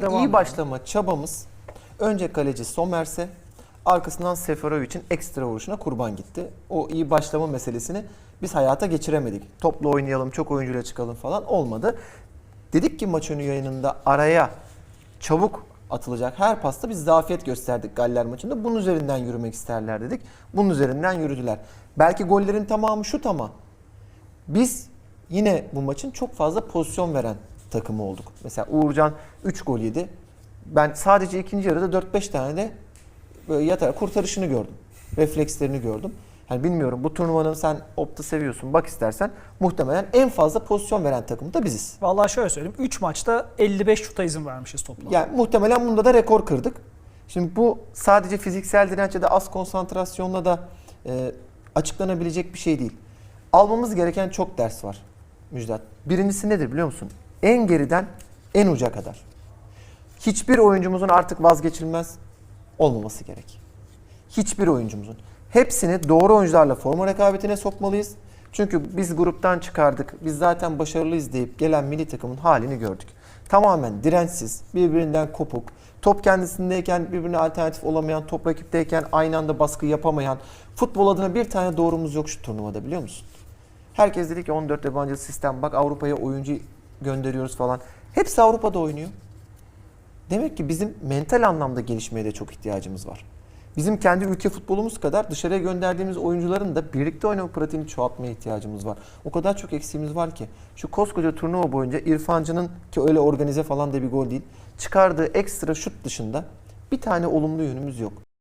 Devam iyi başlama çabamız önce kaleci Somers'e arkasından Seferovic'in ekstra vuruşuna kurban gitti. O iyi başlama meselesini biz hayata geçiremedik. Topla oynayalım, çok oyuncuyla çıkalım falan olmadı. Dedik ki maç önü yayınında araya çabuk atılacak her pasta biz zafiyet gösterdik Galler maçında. Bunun üzerinden yürümek isterler dedik. Bunun üzerinden yürüdüler. Belki gollerin tamamı şut ama biz yine bu maçın çok fazla pozisyon veren takımı olduk. Mesela Uğurcan 3 gol yedi. Ben sadece ikinci yarıda 4-5 tane de böyle yatarak kurtarışını gördüm. Reflekslerini gördüm. Yani bilmiyorum bu turnuvanın sen opta seviyorsun bak istersen muhtemelen en fazla pozisyon veren takım da biziz. Vallahi şöyle söyleyeyim. 3 maçta 55 şuta izin vermişiz toplam. Yani muhtemelen bunda da rekor kırdık. Şimdi bu sadece fiziksel direnç ya da az konsantrasyonla da e, açıklanabilecek bir şey değil. Almamız gereken çok ders var Müjdat. Birincisi nedir biliyor musun? En geriden en uca kadar. Hiçbir oyuncumuzun artık vazgeçilmez olmaması gerek. Hiçbir oyuncumuzun. Hepsini doğru oyuncularla forma rekabetine sokmalıyız. Çünkü biz gruptan çıkardık, biz zaten başarılıyız deyip gelen milli takımın halini gördük. Tamamen dirençsiz, birbirinden kopuk, top kendisindeyken birbirine alternatif olamayan, top rakipteyken aynı anda baskı yapamayan, futbol adına bir tane doğrumuz yok şu turnuvada biliyor musun? Herkes dedi ki 14 yabancı sistem, bak Avrupa'ya oyuncu gönderiyoruz falan. Hepsi Avrupa'da oynuyor. Demek ki bizim mental anlamda gelişmeye de çok ihtiyacımız var. Bizim kendi ülke futbolumuz kadar dışarıya gönderdiğimiz oyuncuların da birlikte oynama pratiğini çoğaltmaya ihtiyacımız var. O kadar çok eksiğimiz var ki. Şu koskoca turnuva boyunca İrfancı'nın ki öyle organize falan da bir gol değil. Çıkardığı ekstra şut dışında bir tane olumlu yönümüz yok.